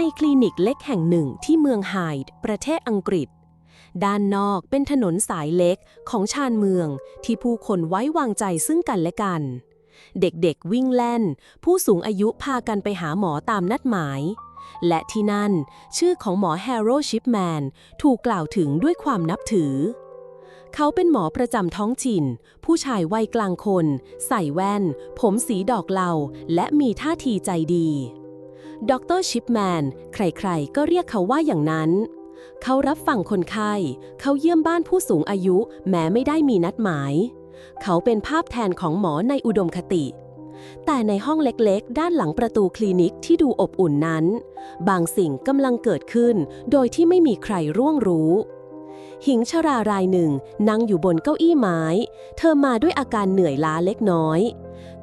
ในคลินิกเล็กแห่งหนึ่งที่เมืองไฮด์ประเทศอังกฤษ ด้านนอกเป็นถนนสายเล็กของชานเมืองที่ผู้คนไว้วางใจซึ่งกันและกัน เด็กๆวิ่งเล่น ผู้สูงอายุพากันไปหาหมอตามนัดหมาย และที่นั่น ชื่อของหมอแฮร์โรชิปแมนถูกกล่าวถึงด้วยความนับถือเขาเป็นหมอประจำท้องถิ่น ผู้ชายวัยกลางคน ใส่แว่น ผมสีดอกเหลาและมีท่าทีใจดี ดรชิปแมน ใครๆ ก็เรียกเขาว่าอย่างนั้น เขารับฟังคนไข้ เขาเยี่ยมบ้านผู้สูงอายุ แม้ไม่ได้มีนัดหมาย เขาเป็นภาพแทนของหมอในอุดมคติ แต่ในห้องเล็กๆ ด้านหลังประตูคลินิกที่ดูอบอุ่นนั้น บางสิ่งกำลังเกิดขึ้น โดยที่ไม่มีใครร่วงรู้ หญิงชรารายหนึ่งนั่งอยู่บนเก้าอี้ไม้ เธอมาด้วยอาการเหนื่อยล้าเล็กน้อย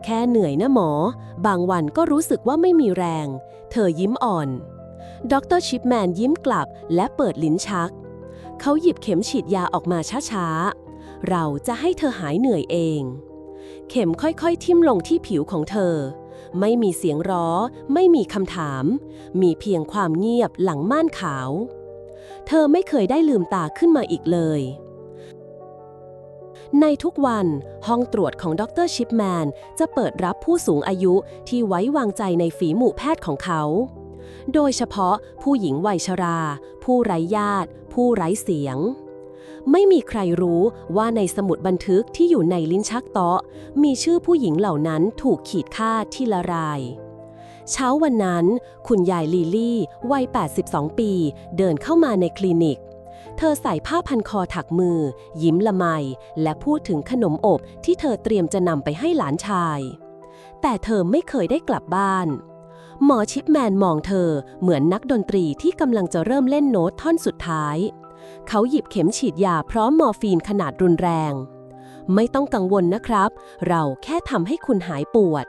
แค่เหนื่อยนะหมอ บางวันก็รู้สึกว่าไม่มีแรง เธอยิ้มอ่อน ดรชิปแมนยิ้มกลับและเปิดลิ้นชัก เขาหยิบเข็มฉีดยาออกมาช้าๆ เราจะให้เธอหายเหนื่อยเอง เข็มค่อยๆ ทิ่มลงที่ผิวของเธอ ไม่มีเสียงร้อ ไม่มีคำถาม มีเพียงความเงียบหลังม่านขาว เธอไม่เคยได้ลืมตาขึ้นมาอีกเลย ในทุกวันห้องตรวจของดรชิปแมนจะเปิดรับผู้สูงอายุที่ไว้วางใจในฝีมือแพทย์ของเขา โดยเฉพาะผู้หญิงวัยชรา ผู้ไร้ญาติ ผู้ไร้เสียงไม่มีใครรู้ว่าในสมุดบันทึกที่อยู่ในลิ้นชักโต๊ะมีชื่อผู้หญิงเหล่านั้นถูกขีดค่าทีละราย เช้าวันนั้น คุณยายลีลี่วัย 82 ปี เดินเข้ามาในคลินิก เธอใส่ผ้าพันคอถักมือ ยิ้มละไม และพูดถึงขนมอบที่เธอเตรียมจะนำไปให้หลานชาย แต่เธอไม่เคยได้กลับบ้าน หมอชิปแมนมองเธอเหมือนนักดนตรีที่กำลังจะเริ่มเล่นโน้ตท่อนสุดท้าย เขาหยิบเข็มฉีดยาพร้อมมอร์ฟีนขนาดรุนแรง ไม่ต้องกังวลนะครับ เราแค่ทำให้คุณหายปวด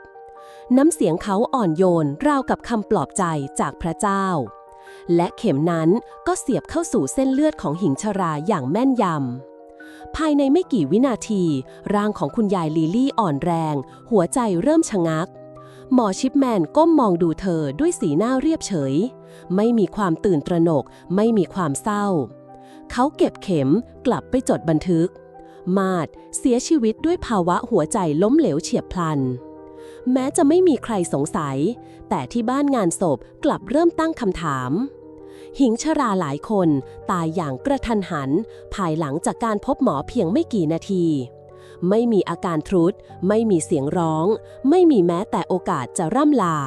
น้ำเสียงเขาอ่อนโยนราวกับคำปลอบใจจากพระเจ้า และเข็มนั้นก็เสียบเข้าสู่เส้นเลือดของหญิงชราอย่างแม่นยำ ภายในไม่กี่วินาที ร่างของคุณยายลีลี่อ่อนแรง หัวใจเริ่มชะงัก หมอชิปแมนก้มมองดูเธอด้วยสีหน้าเรียบเฉย ไม่มีความตื่นตระหนก ไม่มีความเศร้า เขาเก็บเข็มกลับไปจดบันทึก มาดเสียชีวิตด้วยภาวะหัวใจล้มเหลวเฉียบพลัน แม้จะไม่มีใครสงสัย แต่ที่บ้านงานศพกลับเริ่มตั้งคำถาม หญิงชราหลายคนตายอย่างกระทันหัน ภายหลังจากการพบหมอเพียงไม่กี่นาที ไม่มีอาการทรุด ไม่มีเสียงร้อง ไม่มีแม้แต่โอกาสจะร่ำลา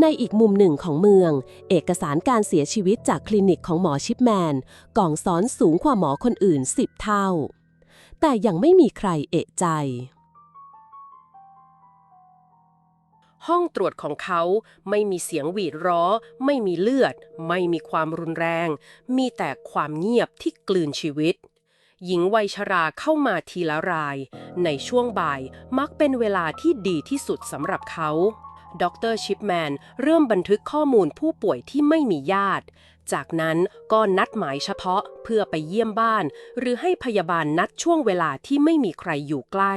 ในอีกมุมหนึ่งของเมือง เอกสารการเสียชีวิตจากคลินิกของหมอชิปแมนกล่องซ้อนสูงกว่าหมอคนอื่นสิบเท่า แต่ยังไม่มีใครเอะใจ ห้องตรวจของเขาไม่มีเสียงหวีดร้อ ไม่มีเลือด ไม่มีความรุนแรง มีแต่ความเงียบที่กลืนชีวิต หญิงวัยชราเข้ามาทีละราย ในช่วงบ่ายมักเป็นเวลาที่ดีที่สุดสำหรับเขาดรชิปแมนเริ่มบันทึกข้อมูลผู้ป่วยที่ไม่มีญาติ จากนั้นก็นัดหมายเฉพาะเพื่อไปเยี่ยมบ้าน หรือให้พยาบาลนัดช่วงเวลาที่ไม่มีใครอยู่ใกล้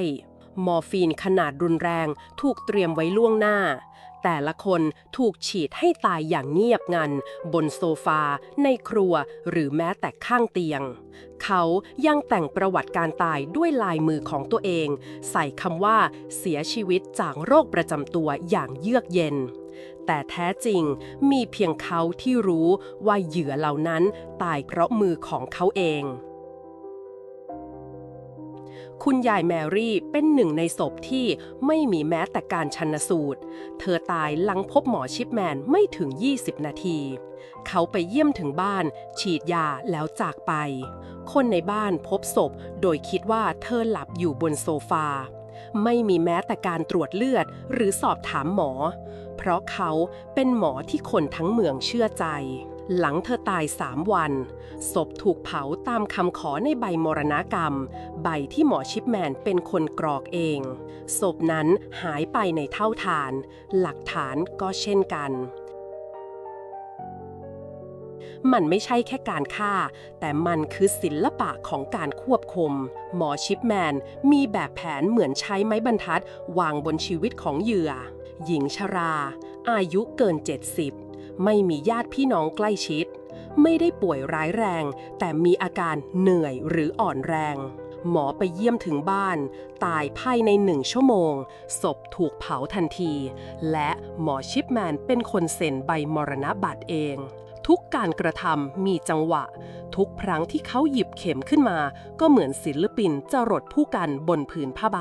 มอร์ฟีนขนาดรุนแรงถูกเตรียมไว้ล่วงหน้า แต่ละคนถูกฉีดให้ตายอย่างเงียบงัน บนโซฟา ในครัว หรือแม้แต่ข้างเตียง เขายังแต่งประวัติการตายด้วยลายมือของตัวเอง ใส่คำว่าเสียชีวิตจากโรคประจำตัวอย่างเยือกเย็นแต่แท้จริงมีเพียงเขาที่รู้ว่าเหยื่อเหล่านั้นตายเพราะมือของเขาเอง คุณยายแมรี่เป็นหนึ่งในศพที่ไม่มีแม้แต่การชันสูตร เธอตายหลังพบหมอชิปแมนไม่ถึง 20 นาที เขาไปเยี่ยมถึงบ้าน ฉีดยาแล้วจากไป คนในบ้านพบศพโดยคิดว่าเธอหลับอยู่บนโซฟา ไม่มีแม้แต่การตรวจเลือดหรือสอบถามหมอ เพราะเขาเป็นหมอที่คนทั้งเมืองเชื่อใจ หลังเธอตายสามวัน ศพถูกเผาตามคำขอในใบมรณกรรม ใบที่หมอชิปแมนเป็นคนกรอกเอง ศพนั้นหายไปในเท่าฐาน หลักฐานก็เช่นกัน มันไม่ใช่แค่การฆ่า แต่มันคือศิลปะของการควบคุม หมอชิปแมนมีแบบแผนเหมือนใช้ไม้บรรทัด วางบนชีวิตของเหยื่อ หญิงชรา อายุเกิน 70 ไม่มีญาติพี่น้องใกล้ชิด ไม่ได้ป่วยร้ายแรง แต่มีอาการเหนื่อยหรืออ่อนแรง หมอไปเยี่ยมถึงบ้าน ตายภายในหนึ่งชั่วโมง ศพถูกเผาทันที และหมอชิปแมนเป็นคนเซ็นใบมรณบัตรเองทุกการกระทำมีจังหวะ ทุกครั้งที่เขาหยิบเข็มขึ้นมา ก็เหมือนศิลปินจะรดผู้กันบนผืนผ้าใบ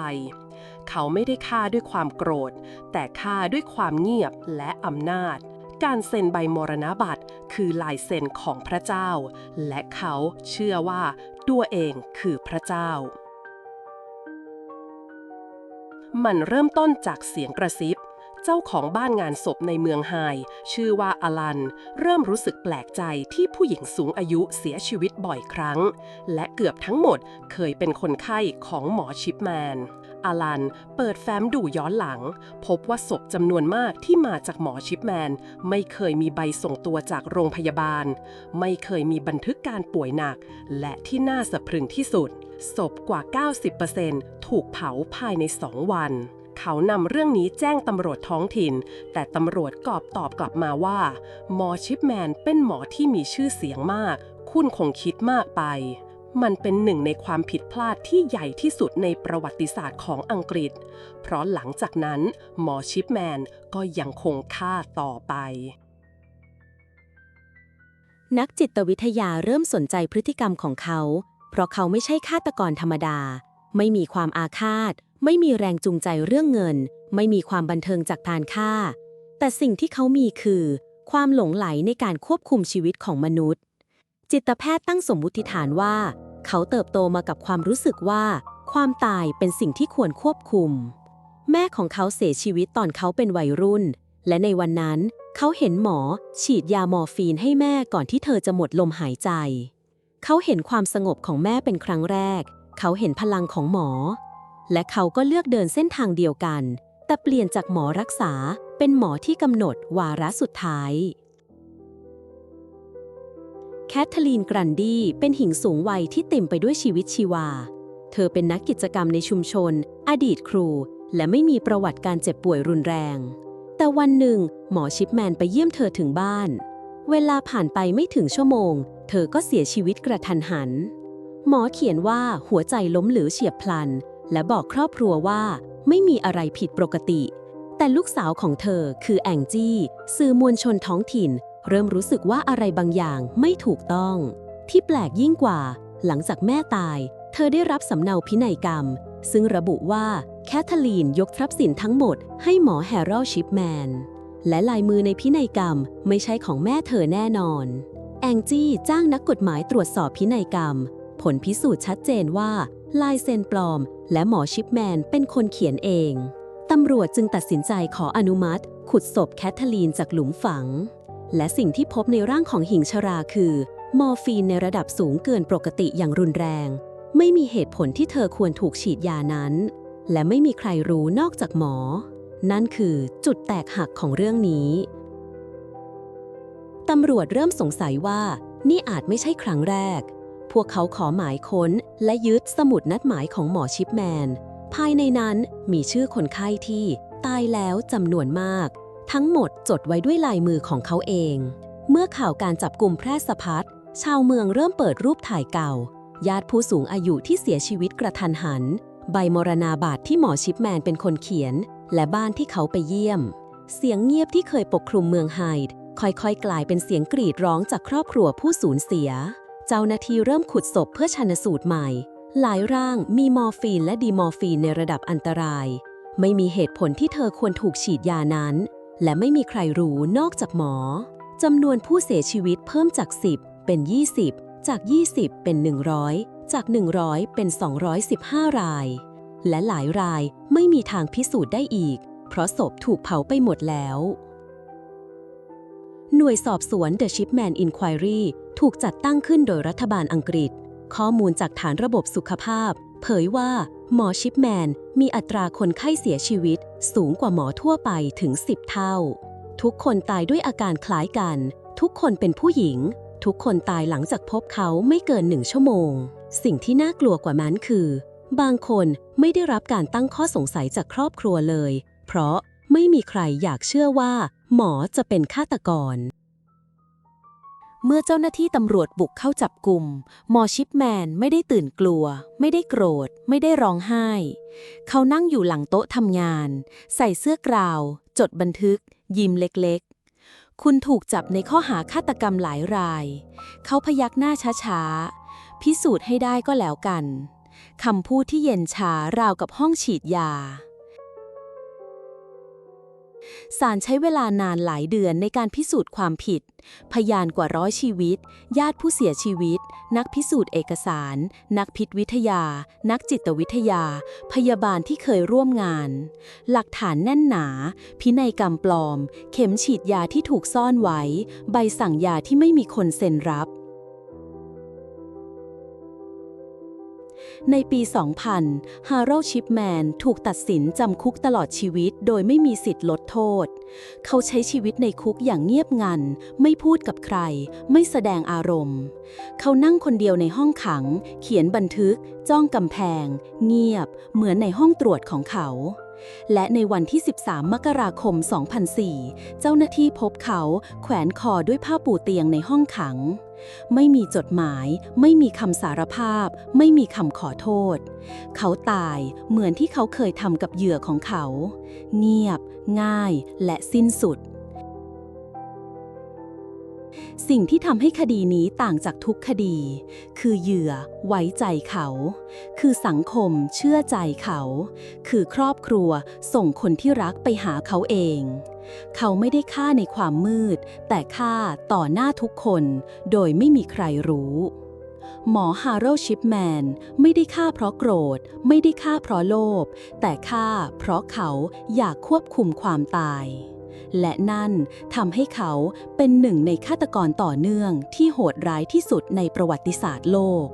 เขาไม่ได้ฆ่าด้วยความโกรธ แต่ฆ่าด้วยความเงียบและอำนาจ การเซ็นใบมรณบัตรคือลายเซ็นของพระเจ้า และเขาเชื่อว่าตัวเองคือพระเจ้า มันเริ่มต้นจากเสียงกระซิบ เจ้าของบ้านงานศพในเมืองไฮชื่อว่าอลัน เริ่มรู้สึกแปลกใจที่ผู้หญิงสูงอายุเสียชีวิตบ่อยครั้ง และเกือบทั้งหมดเคยเป็นคนไข้ของหมอชิปแมน อลัน เปิดแฟ้มดูย้อนหลัง พบว่าศพจำนวนมากที่มาจากหมอชิปแมน ไม่เคยมีใบส่งตัวจากโรงพยาบาล ไม่เคยมีบันทึกการป่วยหนัก และที่น่าสะพรึงที่สุด ศพกว่า 90%ถูกเผาภายใน 2 วัน เขานำเรื่องนี้แจ้งตำรวจท้องถิ่น แต่ตำรวจกอบตอบกลับมาว่าหมอชิปแมนเป็นหมอที่มีชื่อเสียงมาก คุณคงคิดมากไป มันเป็นหนึ่งในความผิดพลาดที่ใหญ่ที่สุดในประวัติศาสตร์ของอังกฤษ เพราะหลังจากนั้นหมอชิปแมนก็ยังคงฆ่าต่อไป นักจิตวิทยาเริ่มสนใจพฤติกรรมของเขา เพราะเขาไม่ใช่ฆาตกรธรรมดา ไม่มีความอาฆาต ไม่มีแรงจูงใจเรื่องเงิน ไม่มีความบันเทิงจากการฆ่า แต่สิ่งที่เขามีคือ ความหลงไหลในการควบคุมชีวิตของมนุษย์ จิตแพทย์ตั้งสมมุติฐานว่า เขาเติบโตมากับความรู้สึกว่า ความตายเป็นสิ่งที่ควรควบคุม แม่ของเขาเสียชีวิตตอนเขาเป็นวัยรุ่น และในวันนั้น เขาเห็นหมอ ฉีดยามอร์ฟีนให้แม่ก่อนที่เธอจะหมดลมหายใจ เขาเห็นความสงบของแม่เป็นครั้งแรก เขาเห็นพลังของหมอ และเขาก็เลือกเดินเส้นทางเดียวกัน แต่เปลี่ยนจากหมอรักษาเป็นหมอที่กำหนดวาระสุดท้าย คทเธอรีนกรันดี้เป็นหญิงสูงวัยที่เต็มไปด้วยชีวิตชีวา เธอเป็นนักกิจกรรมในชุมชน อดีตครู และไม่มีประวัติการเจ็บป่วยรุนแรง แต่วันหนึ่ง หมอชิปแมนไปเยี่ยมเธอถึงบ้าน เวลาผ่านไปไม่ถึงชั่วโมง เธอก็เสียชีวิตกระทันหัน หมอเขียนว่าหัวใจล้มเหลวเฉียบพลัน และบอกครอบครัวว่าไม่มีอะไรผิดปกติ แต่ลูกสาวของเธอคือแองจี้ สื่อมวลชนท้องถิ่น เริ่มรู้สึกว่าอะไรบางอย่างไม่ถูกต้อง ที่แปลกยิ่งกว่า หลังจากแม่ตาย เธอได้รับสำเนาพินัยกรรม ซึ่งระบุว่าแคทเธอรีนยกทรัพย์สินทั้งหมดให้หมอแฮร์รอลชิปแมน และลายมือในพินัยกรรมไม่ใช่ของแม่เธอแน่นอน แองจี้จ้างนักกฎหมายตรวจสอบพินัยกรรม ผลพิสูจน์ชัดเจนว่า ลายเซ็นปลอม และหมอชิปแมนเป็นคนเขียนเองตำรวจจึงตัดสินใจขออนุมัติ ขุดศพแคทเธอรีนจากหลุมฝัง และสิ่งที่พบในร่างของหญิงชราคือ มอร์ฟีนในระดับสูงเกินปกติอย่างรุนแรง ไม่มีเหตุผลที่เธอควรถูกฉีดยานั้น และไม่มีใครรู้นอกจากหมอ นั่นคือจุดแตกหักของเรื่องนี้ตำรวจเริ่มสงสัยว่า นี่อาจไม่ใช่ครั้งแรก พวกเขาขอหมายค้นและยึดสมุดนัดหมายของหมอชิปแมน ภายในนั้นมีชื่อคนไข้ที่ตายแล้วจำนวนมาก ทั้งหมดจดไว้ด้วยลายมือของเขาเอง เมื่อข่าวการจับกลุ่มแพร่สะพัด ชาวเมืองเริ่มเปิดรูปถ่ายเก่า ญาติผู้สูงอายุที่เสียชีวิตกระทันหัน ใบมรณาบัตรที่หมอชิปแมนเป็นคนเขียน และบ้านที่เขาไปเยี่ยม เสียงเงียบที่เคยปกคลุมเมืองไฮด์ค่อยๆ กลายเป็นเสียงกรีดร้องจากครอบครัวผู้สูญเสีย เจ้าหน้าที่เริ่มขุดศพเพื่อชันสูตรใหม่ หลายร่างมีมอร์ฟีนและดีมอร์ฟีนในระดับอันตราย ไม่มีเหตุผลที่เธอควรถูกฉีดยานั้น และไม่มีใครรู้นอกจากหมอจำนวนผู้เสียชีวิตเพิ่มจาก 10 เป็น 20 จาก 20 เป็น 100 จาก 100 เป็น 215 ราย และหลายรายไม่มีทางพิสูจน์ได้อีก เพราะศพถูกเผาไปหมดแล้ว หน่วยสอบสวน The Shipman Inquiry ถูกจัดตั้งขึ้นโดยรัฐบาลอังกฤษ ข้อมูลจากฐานระบบสุขภาพ เผยว่า หมอชิปแมนมีอัตราคนไข้เสียชีวิต สูงกว่าหมอทั่วไปถึง 10 เท่า ทุกคนตายด้วยอาการคล้ายกัน ทุกคนเป็นผู้หญิง ทุกคนตายหลังจากพบเขาไม่เกินหนึ่งชั่วโมง สิ่งที่น่ากลัวกว่านั้นคือ บางคนไม่ได้รับการตั้งข้อสงสัยจากครอบครัวเลย เพราะไม่มีใครอยากเชื่อว่า หมอจะเป็นฆาตกร เมื่อเจ้าหน้าที่ตำรวจบุกเข้าจับกลุ่มมอชิปแมนไม่ได้ตื่นกลัว ไม่ได้โกรธ ไม่ได้ร้องไห้ เขานั่งอยู่หลังโต๊ะทำงาน ใส่เสื้อกราว จดบันทึก ยิ้มเล็กๆ คุณถูกจับในข้อหาฆาตกรรมหลายราย เขาพยักหน้าช้าๆ พิสูจน์ให้ได้ก็แล้วกันคำพูดที่เย็นชาราวกับห้องฉีดยา ศาลใช้เวลานานหลายเดือนในการพิสูจน์ความผิด พยานกว่าร้อยชีวิต ญาติผู้เสียชีวิต นักพิสูจน์เอกสาร นักพิษวิทยา นักจิตวิทยา พยาบาลที่เคยร่วมงาน หลักฐานแน่นหนา พินัยกรรมปลอม เข็มฉีดยาที่ถูกซ่อนไว้ ใบสั่งยาที่ไม่มีคนเซ็นรับ ในปี 2000 ฮาร์โรชิปแมนถูกตัดสินจำคุกตลอดชีวิตโดยไม่มีสิทธิ์ลดโทษ เขาใช้ชีวิตในคุกอย่างเงียบงัน ไม่พูดกับใคร ไม่แสดงอารมณ์ เขานั่งคนเดียวในห้องขัง เขียนบันทึก จ้องกำแพง เงียบ เหมือนในห้องตรวจของเขาและในวันที่ 13 มกราคม 2004 เจ้าหน้าที่พบเขาแขวนคอด้วยผ้าปูเตียงในห้องขัง ไม่มีจดหมาย ไม่มีคำสารภาพ ไม่มีคำขอโทษ เขาตายเหมือนที่เขาเคยทำกับเหยื่อของเขา เงียบ ง่าย และสิ้นสุด สิ่งที่ทำให้คดีนี้ต่างจากทุกคดี คือเหยื่อ ไว้ใจเขา คือสังคมเชื่อใจเขา คือครอบครัวส่งคนที่รักไปหาเขาเอง เขาไม่ได้ฆ่าในความมืด แต่ฆ่าต่อหน้าทุกคน โดยไม่มีใครรู้ หมอฮาร์โรชิปแมนไม่ได้ฆ่าเพราะโกรธ ไม่ได้ฆ่าเพราะโลภ แต่ฆ่าเพราะเขาอยากควบคุมความตาย และนั่นทำให้เขาเป็นหนึ่งในฆาตกรต่อเนื่องที่โหดร้ายที่สุดในประวัติศาสตร์โลก